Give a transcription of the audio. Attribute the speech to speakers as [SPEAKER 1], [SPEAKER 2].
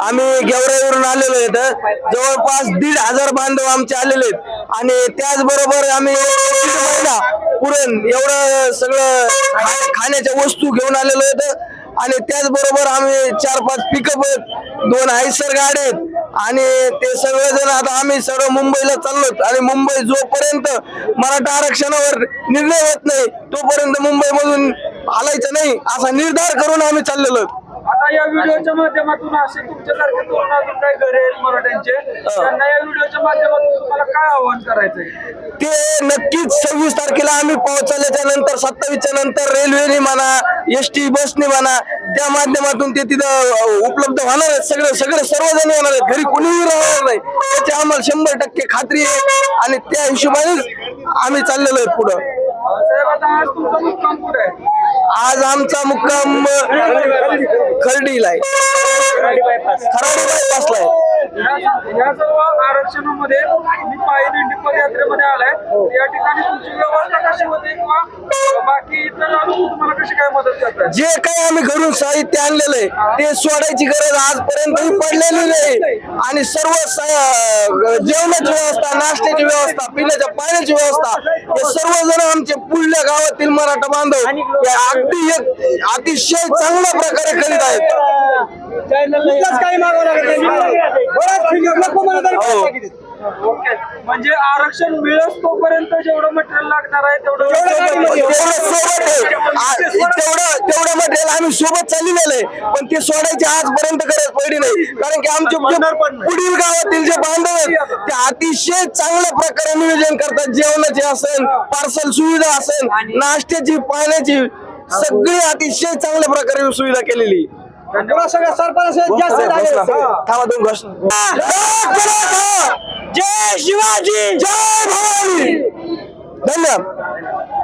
[SPEAKER 1] आम्ही गेवराईवरून आलेलो आहेत जवळपास दीड हजार बांधव आमचे आलेले आहेत. आणि त्याचबरोबर आम्ही पुरण एवढं सगळं खाण्याच्या वस्तू घेऊन आलेलो आहेत आणि त्याचबरोबर आम्ही चार पाच पिकअप दोन आयसर गाड्या आहेत. आणि ते सगळेजण आता आम्ही सर्व मुंबईला चाललो आणि मुंबई जोपर्यंत मराठा आरक्षणावर निर्णय होत नाही तोपर्यंत मुंबईमधून हालायचं नाही असा निर्धार करून आम्ही चाललेलो
[SPEAKER 2] या व्हिडिओच्या माध्यमातून असे तुमच्यासारखे तरुण अजून काही घरे आहेत मराठ्यांचे त्यांना या व्हिडिओच्या माध्यमातून तुम्हाला काय आव्हान करायचंय?
[SPEAKER 1] ते नक्कीच सव्वीस तारखेला आम्ही पोहोचल्याच्या नंतर सत्तावीसच्या नंतर रेल्वेने म्हणा एस टी बसने म्हणा त्या माध्यमातून ते तिथं उपलब्ध होणार आहेत. सगळे सगळे सर्वजण येणार आहेत. घरी कुणीही राहणार नाही. त्याची आम्हाला शंभर टक्के खात्री आहे. आणि त्या हिशोबानेच आम्ही चाललेलो आहेत पुढं.
[SPEAKER 2] साहेब आता आज तुमचा मुक्काम कुठे आहे?
[SPEAKER 1] आज आमचा मुक्काम खर्डीला आहे. खराडी बायपासला आहे.
[SPEAKER 2] या सर्व आरक्षणामध्ये मी पायी दिंडी पदयात्रेमध्ये आलाय. या ठिकाणी तुमची
[SPEAKER 1] जे काही आम्ही घरून साहित्य आणलेलं आहे ते सोडायची गरज आजपर्यंतही पडलेली नाही. आणि सर्व जेवणाची व्यवस्था नाश्त्याची व्यवस्था पिण्याच्या पाण्याची व्यवस्था हे सर्वजण आमचे पुढल्या गावातील मराठा बांधव हे अगदी एक अतिशय चांगल्या प्रकारे करीत आहेत. हो.
[SPEAKER 2] ओके. म्हणजे आरक्षण मिळत तोपर्यंत जेवढं मटेरियल लागणार आहे तेवढं
[SPEAKER 1] तेवढं सोबत आहे आ- तेवढं तेवढं मटेरियल आम्ही सोबत चाललेलं आहे. पण ते सोडायची आजपर्यंत गरज पडली नाही. कारण की आमचे पुढील गावातील जे बांधव आहेत ते अतिशय चांगल्या प्रकारे नियोजन करतात. जेवणाचे असेल पार्सल सुविधा असेल नाश्त्याची पाण्याची सगळी अतिशय चांगल्या प्रकारे सुविधा केलेली. थांबा दोन घोषणा जय शिवाजी जय भवानी. धन्यवाद